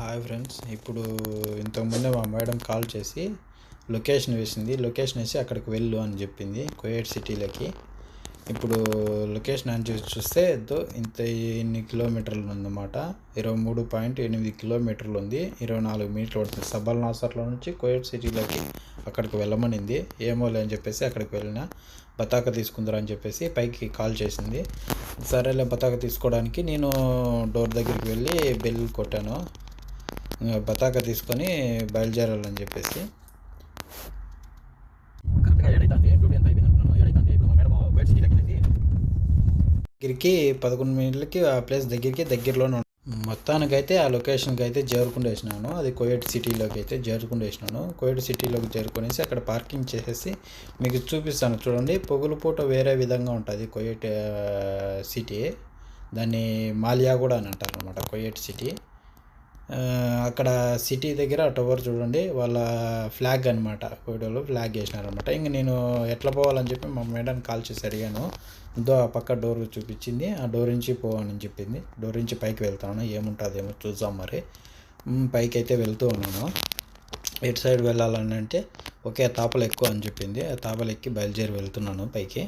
Hi friends ఇప్పుడు ఇంతకుముందే మా మేడం కాల్ చేసి లొకేషన్ వేసింది. లొకేషన్ వేసి అక్కడికి వెళ్ళు అని చెప్పింది కోయేట్ సిటీలోకి. ఇప్పుడు లొకేషన్ అని చూసి చూస్తే ఇంత ఎన్ని కిలోమీటర్లు ఉందన్నమాట. ఇరవై మూడు పాయింట్ ఎనిమిది కిలోమీటర్లు ఉంది. ఇరవై నాలుగు మీటర్లు పడుతుంది. సబల్ నాసర్లో నుంచి కోయేట్ సిటీలోకి అక్కడికి వెళ్ళమనింది. ఏమో అని చెప్పేసి అక్కడికి వెళ్ళిన. బతాక తీసుకుందరా అని చెప్పేసి పైకి కాల్ చేసింది. సరేలే బతాక తీసుకోవడానికి నేను డోర్ దగ్గరికి వెళ్ళి బెల్ కొట్టాను. బతాక తీసుకొని బయలుదేరాలని చెప్పేసి. దగ్గరికి పదకొండు మినిట్లకి ఆ ప్లేస్ దగ్గరికి దగ్గరలోనే మొత్తానికి మొత్తానికైతే ఆ లొకేషన్కి అయితే చేరుకుండేసినాను అది కోయట్ సిటీలోకి అయితే చేరుకుండేసినాను కోయట్ సిటీలోకి చేరుకునేసి అక్కడ పార్కింగ్ చేసేసి మీకు చూపిస్తాను. చూడండి పొగులు పూట వేరే విధంగా ఉంటుంది కోయేట్ సిటీ. దాన్ని మాలియా కూడా అని అంటారు అనమాట కోయట్ సిటీ. అక్కడ సిటీ దగ్గర టవర్ చూడండి వాళ్ళ ఫ్లాగ్ అనమాట కోవిడోలో ఫ్లాగ్ వేసినారనమాట ఇంక నేను ఎట్లా పోవాలని చెప్పి మా మేడం కాల్ చేసి అడిగాను. దో ఆ పక్క డోర్ చూపించింది ఆ డోర్ నుంచి పోవని చెప్పింది. డోర్ నుంచి పైకి వెళ్తాను ఏముంటుందేమో చూద్దాం మరి. పైకి అయితే వెళ్తూ ఉన్నాను. ఎటు సైడ్ వెళ్ళాలని అంటే ఒకే తాపలు ఎక్కువ అని చెప్పింది. ఆ తాపలు ఎక్కి బయలుదేరి వెళ్తున్నాను పైకి.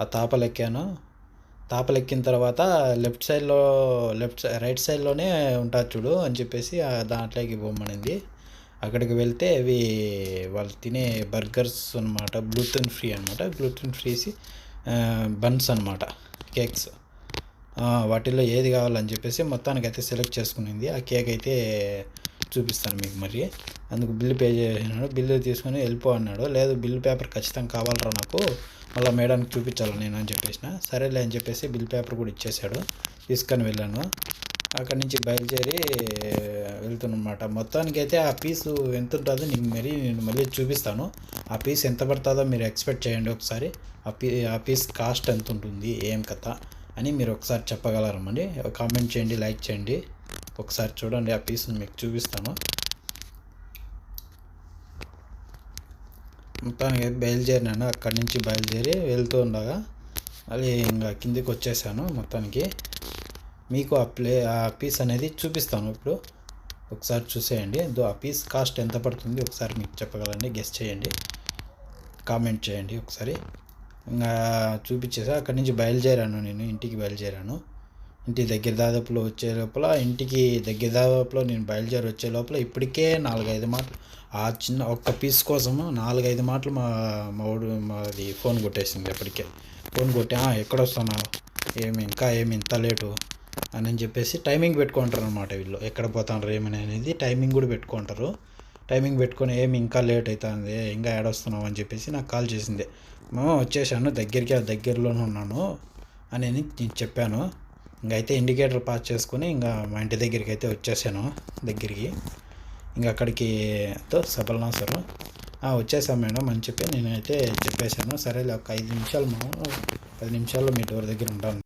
ఆ తాపలు ఎక్కాను తాపలెక్కిన తర్వాత లెఫ్ట్ సైడ్లో లెఫ్ట్ సైడ్ రైట్ సైడ్లోనే ఉంటుంది చూడు అని చెప్పేసి దాంట్లోకి పోమనింది అక్కడికి వెళ్తే అవి వాళ్ళు తినే బర్గర్స్ అనమాట గ్లూటెన్ ఫ్రీ అనమాట గ్లూటెన్ ఫ్రీసి బన్స్ అనమాట కేక్స్. వాటిల్లో ఏది కావాలని చెప్పేసి మొత్తానికి అయితే సెలెక్ట్ చేసుకునింది. ఆ కేక్ అయితే చూపిస్తాను మీకు మరి. అందుకు బిల్లు పే చేసినాడు. బిల్లు తీసుకొని వెళ్ళిపో అన్నాడు. లేదు బిల్లు పేపర్ ఖచ్చితంగా కావాలరా నాకు. మళ్ళీ మేడానికి చూపించాలి నేను అని చెప్పేసిన. సరేలే అని చెప్పేసి బిల్ పేపర్ కూడా ఇచ్చేసాడు. తీసుకొని వెళ్ళాను. అక్కడి నుంచి బయలుదేరి వెళ్తున్నమాట. మొత్తానికి అయితే ఆ పీసు ఎంత ఉంటుందో నీకు మరి నేను మళ్ళీ చూపిస్తాను. ఆ పీస్ ఎంత పడుతుందో మీరు ఎక్స్పెక్ట్ చేయండి ఒకసారి. ఆ పీ ఆ పీస్ కాస్ట్ ఎంత ఉంటుంది ఏం కథ అని మీరు ఒకసారి చెప్పగలరమండి కామెంట్ చేయండి లైక్ చేయండి. ఒకసారి చూడండి ఆ పీస్ని మీకు చూపిస్తాను. మొత్తానికి బయలుదేరినాను అక్కడి నుంచి బయలుదేరి వెళ్తూ ఉండగా మళ్ళీ ఇంకా కిందికి వచ్చేసాను మొత్తానికి. మీకు ఆ ప్లే ఆ పీస్ అనేది చూపిస్తాను ఇప్పుడు. ఒకసారి చూసేయండి. ఆ పీస్ కాస్ట్ ఎంత పడుతుంది? ఒకసారి మీకు చెప్పగలండి. గెస్ట్ చేయండి. కామెంట్ చేయండి ఒకసారి. ఇంకా చూపించేసా. అక్కడి నుంచి బయలుదేరాను నేను ఇంటికి బయలుదేరాను. ఇంటి దగ్గర దాదాపులో వచ్చే లోపల ఇంటికి దగ్గర దాదాపులో నేను బయలుదేరి వచ్చే లోపల ఇప్పటికే నాలుగైదు మాటలు. ఆ చిన్న ఒక్క పీస్ కోసము నాలుగైదు మాటలు మా మా మాది ఫోన్ కొట్టేసింది అప్పటికే ఫోన్ కొట్టి ఎక్కడ వస్తున్నావు ఏమి ఇంకా ఏమి ఇంత లేటు? అని చెప్పేసి టైమింగ్ పెట్టుకుంటారు అనమాట వీళ్ళు. ఎక్కడ పోతాండ్రు ఏమని అనేది టైమింగ్ కూడా పెట్టుకుంటారు. టైమింగ్ పెట్టుకొని ఏమి ఇంకా లేట్ అవుతుంది ఇంకా ఏడొస్తున్నావు? అని చెప్పేసి నాకు కాల్ చేసింది. మేము వచ్చేసాను దగ్గరికి ఆ దగ్గరలోనే ఉన్నాను అని నేను చెప్పాను. ఇంకైతే అయితే ఇండికేటర్ పాస్ చేసుకుని ఇంకా మా ఇంటి దగ్గరికి అయితే వచ్చేసాను దగ్గరికి. ఇంకా అక్కడికి తో సబల్నాసరు వచ్చేసాం మేడం అని చెప్పి నేనైతే చెప్పేశాను. సరేలే ఒక ఐదు నిమిషాలు మా పది నిమిషాల్లో మీ డోర్ దగ్గర ఉంటాను.